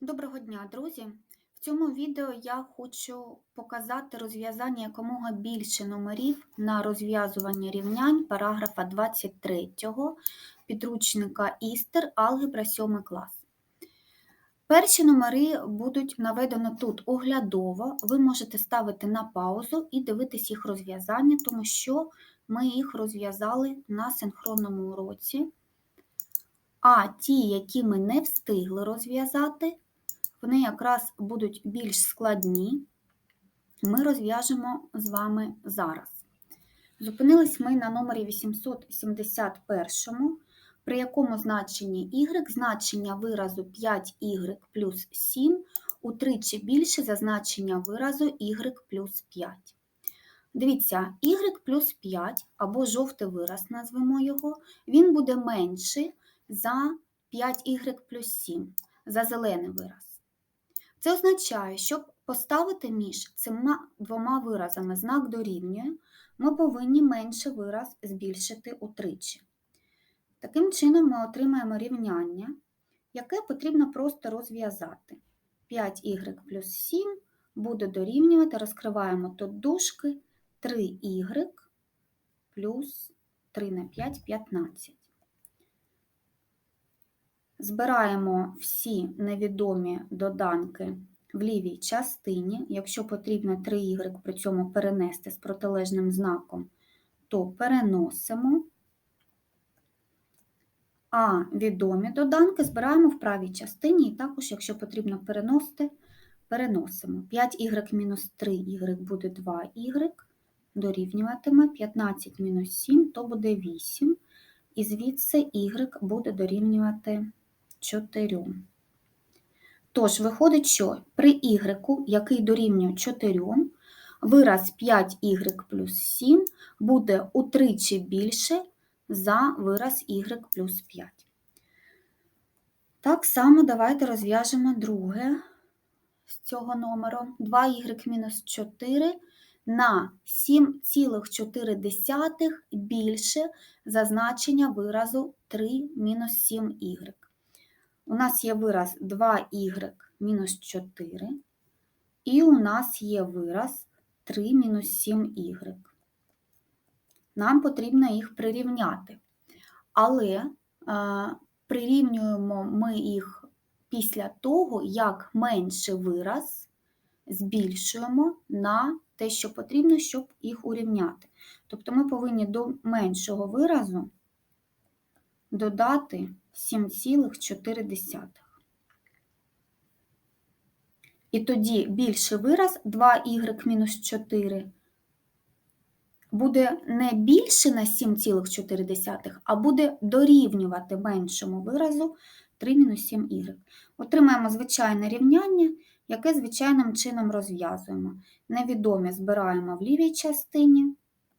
Доброго дня, друзі! В цьому відео я хочу показати розв'язання якомога більше номерів на розв'язування рівнянь параграфа 23 підручника Істер Алгебра 7 клас. Перші номери будуть наведено тут оглядово. Ви можете ставити на паузу і дивитись їх розв'язання, тому що ми їх розв'язали на синхронному уроці. А ті, які ми не встигли розв'язати, вони якраз будуть більш складні, ми розв'яжемо з вами зараз. Зупинились ми на номері 871, при якому значенні y значення виразу 5y плюс 7 утричі більше за значення виразу y плюс 5. Дивіться, y плюс 5 або жовтий вираз, назвемо його, він буде менший за 5y плюс 7, за зелений вираз. Це означає, щоб поставити між цими двома виразами знак дорівнює, ми повинні менший вираз збільшити утричі. Таким чином, ми отримаємо рівняння, яке потрібно просто розв'язати. 5y плюс 7 буде дорівнювати, розкриваємо тут дужки 3y плюс 3 на 5 15. Збираємо всі невідомі доданки в лівій частині. Якщо потрібно 3y при цьому перенести з протилежним знаком, то переносимо. А відомі доданки збираємо в правій частині, і також, якщо потрібно переносити, переносимо. 5y мінус 3y буде 2y, дорівнюватиме 15 мінус 7, то буде 8. І звідси y буде дорівнювати 4. Тож, виходить, що при y, який дорівнює 4, вираз 5y плюс 7 буде утричі більше за вираз y плюс 5. Так само давайте розв'яжемо друге з цього номеру. 2y мінус 4 на 7,4 більше за значення виразу 3 мінус 7y. У нас є вираз 2y мінус 4, і у нас є вираз 3 мінус 7y. Нам потрібно їх прирівняти. Але а, прирівнюємо ми їх після того, як менший вираз збільшуємо на те, що потрібно, щоб їх урівняти. Тобто ми повинні до меншого виразу додати 7,4. І тоді більший вираз 2y-4 буде не більше на 7,4, а буде дорівнювати меншому виразу 3-7y. Отримаємо звичайне рівняння, яке звичайним чином розв'язуємо. Невідомі збираємо в лівій частині.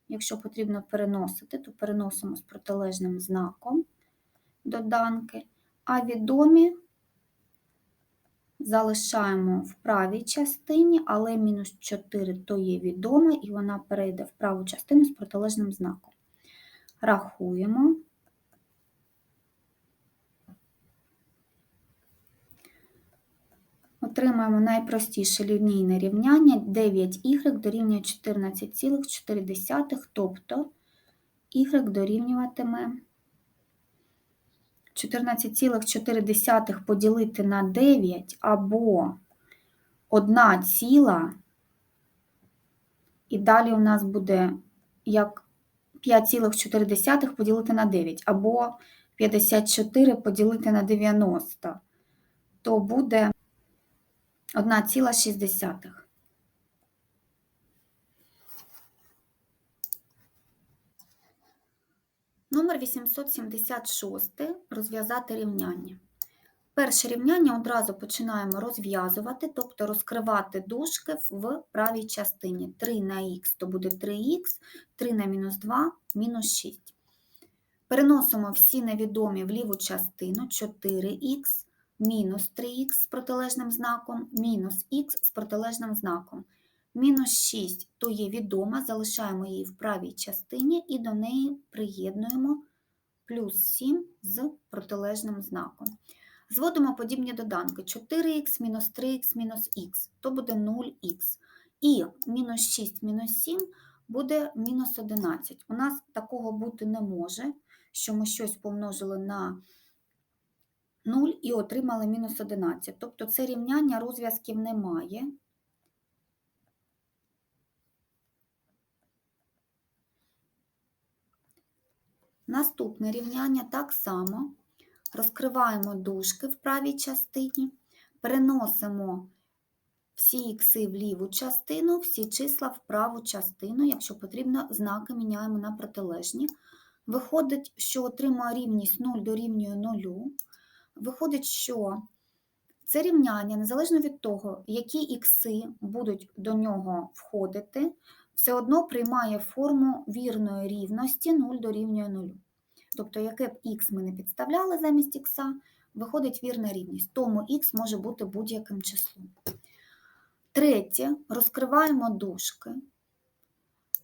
Якщо потрібно переносити, то переносимо з протилежним знаком доданки, а відомі залишаємо в правій частині, але мінус 4 то є відоме, і вона перейде в праву частину з протилежним знаком. Рахуємо. Отримаємо найпростіше лінійне рівняння 9y дорівнює 14,4, тобто y дорівнюватиме 14,4 поділити на 9 або 1 ціла, і далі у нас буде як 5,4 поділити на 9, або 54 поділити на 90, то буде 1,6. Номер 876 розв'язати рівняння. Перше рівняння одразу починаємо розв'язувати, тобто розкривати дужки в правій частині. 3 на х то буде 3х, 3 на мінус 2 мінус 6. Переносимо всі невідомі в ліву частину 4х, мінус 3х з протилежним знаком, мінус х з протилежним знаком. Мінус 6 то є відома, залишаємо її в правій частині і до неї приєднуємо плюс 7 з протилежним знаком. Зводимо подібні доданки 4х мінус 3х мінус х, то буде 0х. І мінус 6 мінус 7 буде мінус 11. У нас такого бути не може, що ми щось помножили на 0 і отримали мінус 11. Тобто це рівняння розв'язків немає. Наступне рівняння так само. Розкриваємо дужки в правій частині, переносимо всі ікси в ліву частину, всі числа в праву частину. Якщо потрібно, знаки міняємо на протилежні. Виходить, що отримує рівність 0 дорівнює 0. Виходить, що це рівняння, незалежно від того, які ікси будуть до нього входити, все одно приймає форму вірної рівності 0 дорівнює 0. Тобто, яке б х ми не підставляли замість х, виходить вірна рівність. Тому х може бути будь-яким числом. Третє, розкриваємо дужки.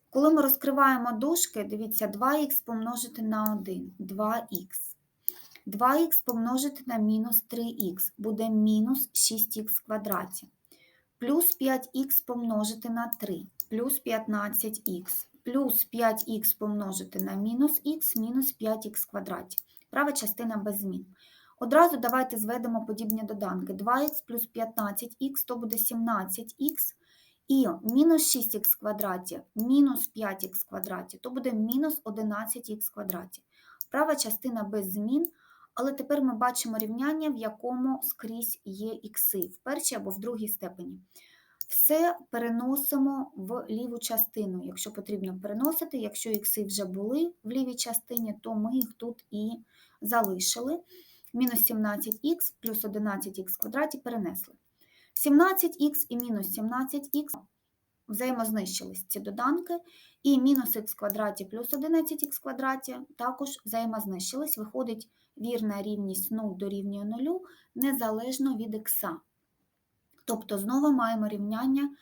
Коли ми розкриваємо дужки, дивіться, 2х помножити на 1, 2х. 2х помножити на мінус 3х буде мінус 6х квадраті. Плюс 5х помножити на 3, плюс 15х. Плюс 5х помножити на мінус х, мінус 5х квадраті. Права частина без змін. Одразу давайте зведемо подібні доданки. 2х плюс 15х, то буде 17х. І мінус 6х квадраті, мінус 5х квадраті, то буде мінус 11х квадраті. Права частина без змін, але тепер ми бачимо рівняння, в якому скрізь є ікси, в першій або в другій степені. Все переносимо в ліву частину, якщо потрібно переносити. Якщо ікси вже були в лівій частині, то ми їх тут і залишили. Мінус 17х плюс 11х квадраті перенесли. 17х і мінус 17х взаємознищились ці доданки, і мінус х квадраті плюс 11х квадраті також взаємознищились. Виходить вірна рівність 0 дорівнює 0 незалежно від х. Тобто знову маємо рівняння,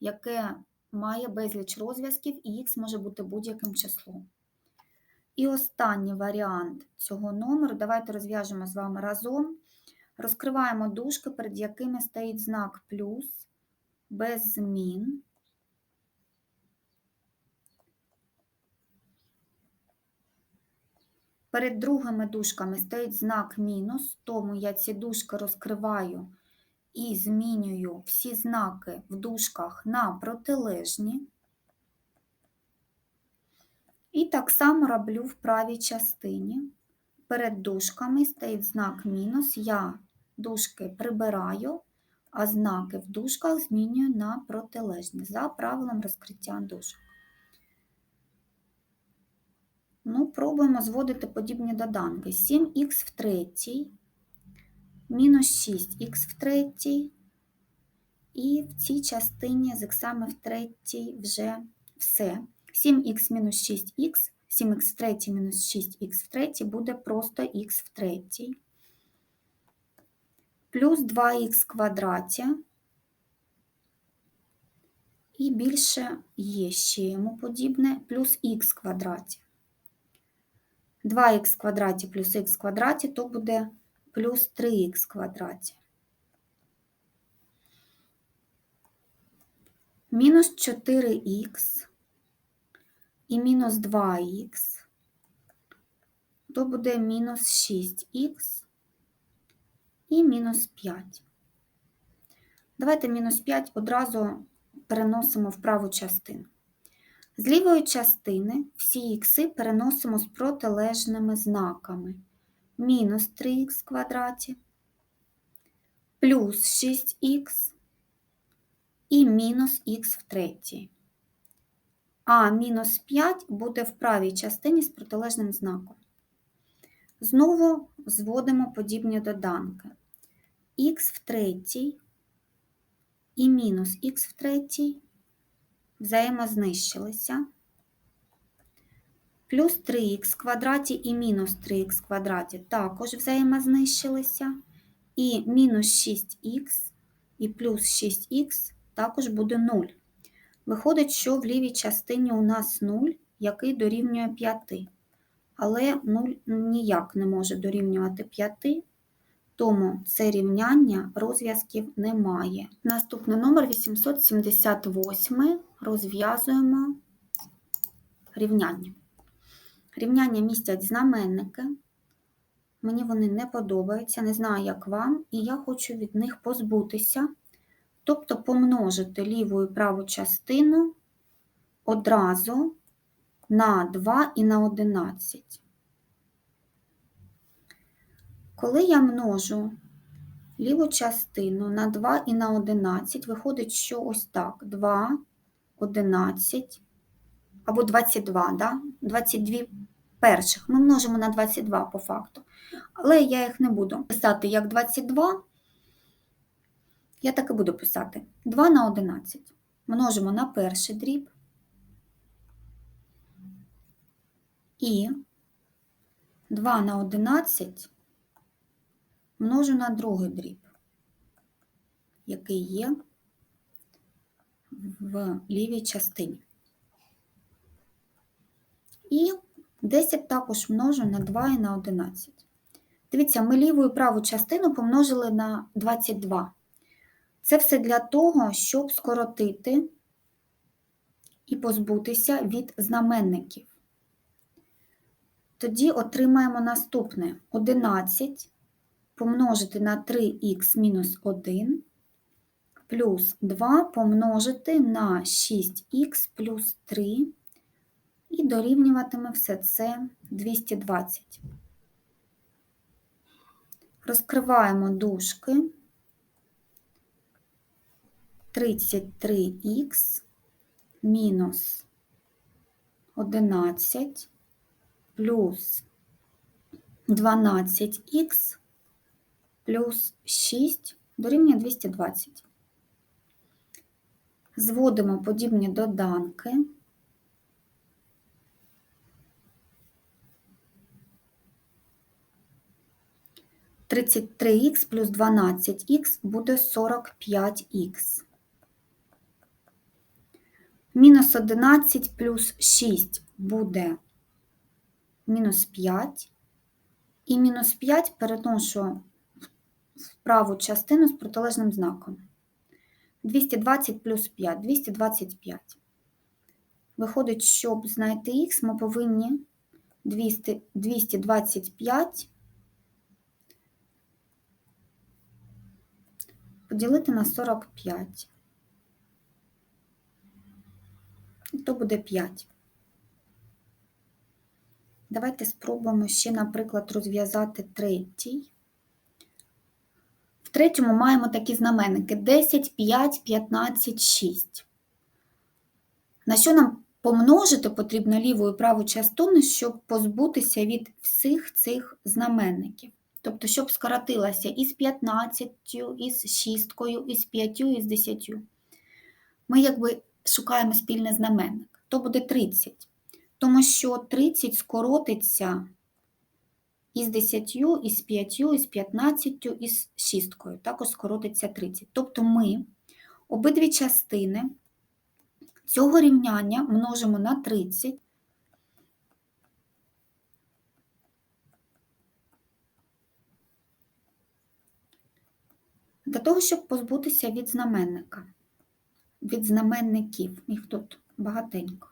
яке має безліч розв'язків, і х може бути будь-яким числом. І останній варіант цього номеру, давайте розв'яжемо з вами разом. Розкриваємо дужки, перед якими стоїть знак плюс, без змін. Перед другими дужками стоїть знак мінус, тому я ці дужки розкриваю і змінюю всі знаки в дужках на протилежні. І так само роблю в правій частині. Перед дужками стоїть знак мінус, я дужки прибираю, а знаки в дужках змінюю на протилежні за правилом розкриття дужок. Ну, пробуємо зводити подібні доданки. 7х в третій, мінус 6х в третій, і в цій частині з х в третій вже все. 7х мінус 6х, 7х в третій мінус 6х в третій буде просто х в третій. Плюс 2х квадраті. І більше є ще йому подібне, плюс х квадраті. 2х квадраті плюс х квадраті, то буде плюс 3х квадраті. Мінус 4х і мінус 2х, то буде мінус 6х і мінус 5. Давайте мінус 5 одразу переносимо в праву частину. З лівої частини всі ікси переносимо з протилежними знаками. Мінус 3х квадраті, плюс 6х і мінус х в третій. А мінус 5 буде в правій частині з протилежним знаком. Знову зводимо подібні доданки. х в третій і мінус х в третій взаємознищилися. Плюс 3х квадраті і мінус 3х квадраті також взаємознищилися. І мінус 6х і плюс 6х також буде 0. Виходить, що в лівій частині у нас 0, який дорівнює 5. Але 0 ніяк не може дорівнювати 5, Тому це рівняння розв'язків немає. Наступний номер 878. Розв'язуємо рівняння. Рівняння містять знаменники. Мені вони не подобаються, не знаю, як вам, і я хочу від них позбутися, тобто помножити ліву і праву частину одразу на 2 і на 11. Коли я множу ліву частину на 2 і на 11, виходить, що ось так: 2, 11 або 22, да? 22 перших. Ми множимо на 22 по факту. Але я їх не буду писати як 22. Я так і буду писати 2 на 11. Множимо на перший дріб. І 2 на 11 множу на другий дріб, який є в лівій частині. І 10 також множу на 2 і на 11. Дивіться, ми ліву і праву частину помножили на 22. Це все для того, щоб скоротити і позбутися від знаменників. Тоді отримаємо наступне 11 помножити на 3х мінус 1 плюс 2 помножити на 6х плюс 3 і дорівнюватиме все це 220. Розкриваємо дужки 33х мінус 11 плюс 12х плюс 6 дорівнює 220. Зводимо подібні доданки. Тридцять три х плюс 12х буде 45х. Мінус 11 плюс 6 буде мінус 5. І мінус 5 переношу в праву частину з протилежним знаком. 220 плюс 5, 225. Виходить, щоб знайти х, ми повинні 200, 225 поділити на 45. То буде 5. Давайте спробуємо ще, наприклад, розв'язати третій. В третьому маємо такі знаменники 10, 5, 15, 6. На що нам помножити потрібно ліву і праву частину, щоб позбутися від всіх цих знаменників. Тобто, щоб скоротилося із 15, із 6, із 5, із 10. Ми якби шукаємо спільний знаменник. То буде 30. Тому що 30 скоротиться із 10, із 5, із 15, із 6. Також скоротиться 30. Тобто ми обидві частини цього рівняння множимо на 30. Для того, щоб позбутися від знаменника, від знаменників, їх тут багатенько.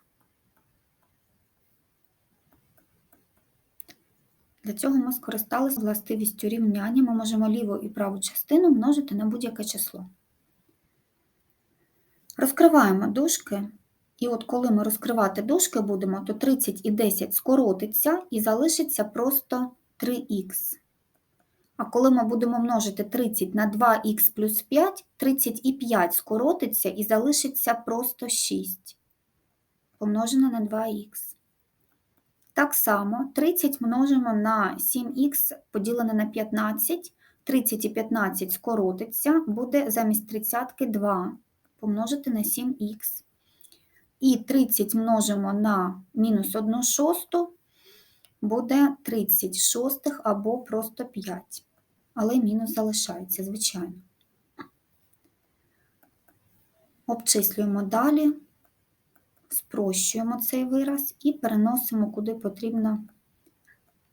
Для цього ми скористалися властивістю рівняння. Ми можемо ліву і праву частину множити на будь-яке число. Розкриваємо дужки. І от коли ми розкривати дужки будемо, то 30 і 10 скоротиться і залишиться просто 3х. А коли ми будемо множити 30 на 2х плюс 5, 30 і 5 скоротиться і залишиться просто 6, помножене на 2х. Так само 30 множимо на 7х поділене на 15, 30 і 15 скоротиться, буде замість 30 2 помножити на 7х. І 30 множимо на мінус 1 шосту, буде 30 шостих або просто 5 але мінус залишається, звичайно. Обчислюємо далі, спрощуємо цей вираз і переносимо куди потрібно,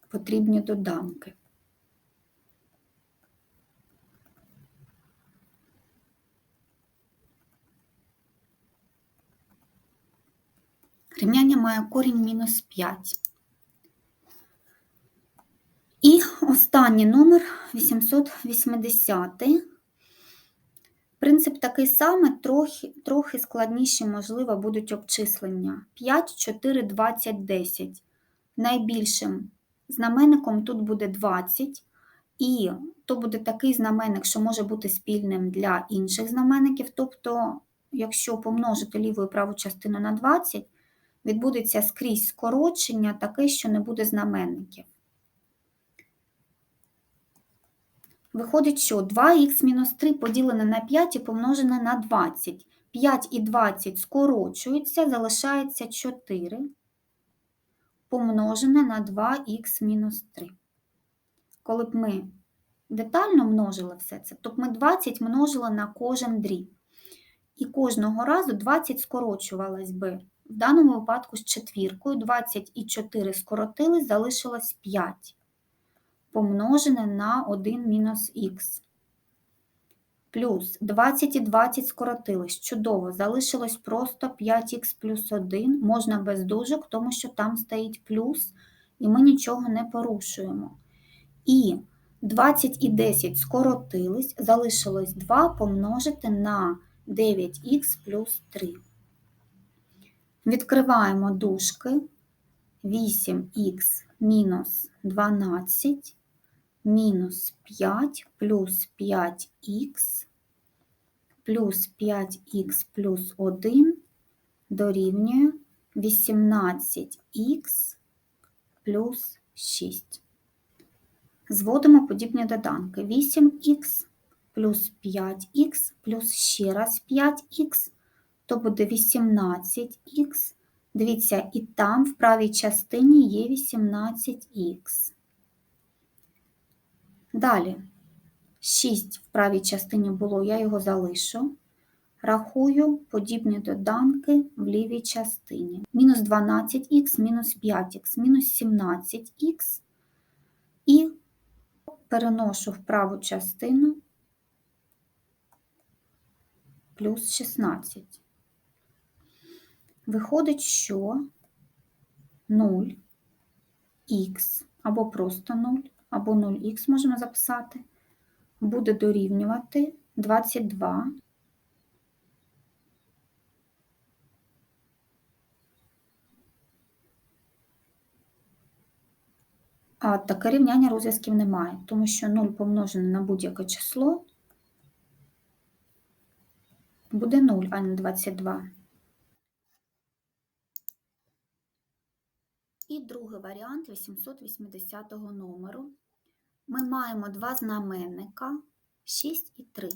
потрібні доданки. Рівняння має корінь мінус 5. Останній номер 880. Принцип такий самий, трохи, трохи складніші, можливо, будуть обчислення. 5, 4, 20, 10. Найбільшим знаменником тут буде 20, і то буде такий знаменник, що може бути спільним для інших знаменників. Тобто, якщо помножити ліву і праву частину на 20, відбудеться скрізь скорочення, таке, що не буде знаменників. Виходить, що 2х-3 поділене на 5 і помножене на 20. 5 і 20 скорочуються, залишається 4 помножене на 2х-3. Коли б ми детально множили все це, то б ми 20 множили на кожен дріб. І кожного разу 20 скорочувалось би. В даному випадку з четвіркою 20 і 4 скоротились, залишилось 5 помножене на 1 мінус х. Плюс 20 і 20 скоротились. Чудово, залишилось просто 5х плюс 1, можна без дужок, тому що там стоїть плюс, і ми нічого не порушуємо. І 20 і 10 скоротились, залишилось 2 помножити на 9х плюс 3. Відкриваємо дужки 8х мінус 12 мінус 5 плюс 5х плюс 5х плюс 1 дорівнює 18х плюс 6. Зводимо подібні доданки. 8х плюс 5х плюс ще раз 5х, то буде 18х. Дивіться, і там в правій частині є 18х. Далі, 6 в правій частині було, я його залишу. Рахую подібні доданки в лівій частині. Мінус 12х, мінус 5х, мінус 17х і переношу в праву частину плюс 16. Виходить, що 0х або просто 0 або 0х можемо записати, буде дорівнювати 22. А таке рівняння розв'язків немає, тому що 0 помножене на будь-яке число буде 0, а не 22. І другий варіант 880 номеру ми маємо два знаменника 6 і 3.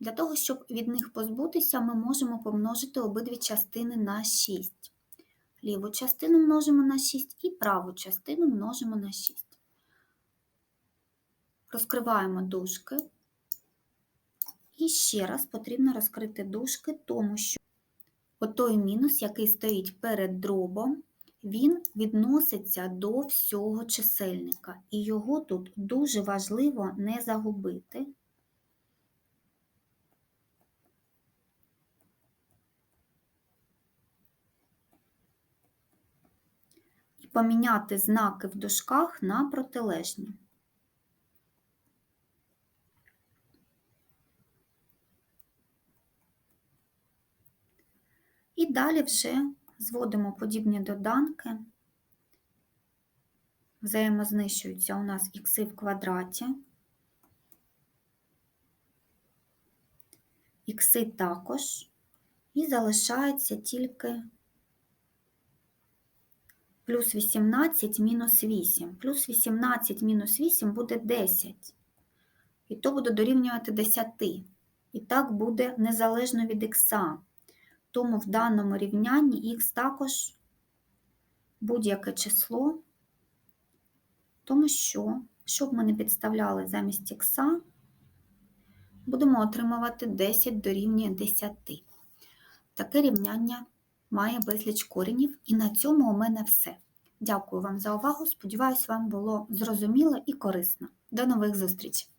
Для того, щоб від них позбутися, ми можемо помножити обидві частини на 6. Ліву частину множимо на 6 і праву частину множимо на 6. Розкриваємо дужки. І ще раз потрібно розкрити дужки, тому що отой мінус, який стоїть перед дробом, він відноситься до всього чисельника, і його тут дуже важливо не загубити. І поміняти знаки в дужках на протилежні. І далі вже зводимо подібні доданки, взаємознищуються у нас ікси в квадраті, ікси також, і залишається тільки плюс 18 мінус 8. Плюс 18 мінус 8 буде 10. І то буде дорівнювати 10. І так буде незалежно від ікса. Тому в даному рівнянні х також будь-яке число, тому що, щоб ми не підставляли замість х, будемо отримувати 10 дорівнює 10. Таке рівняння має безліч коренів, і на цьому у мене все. Дякую вам за увагу. Сподіваюсь, вам було зрозуміло і корисно. До нових зустрічей!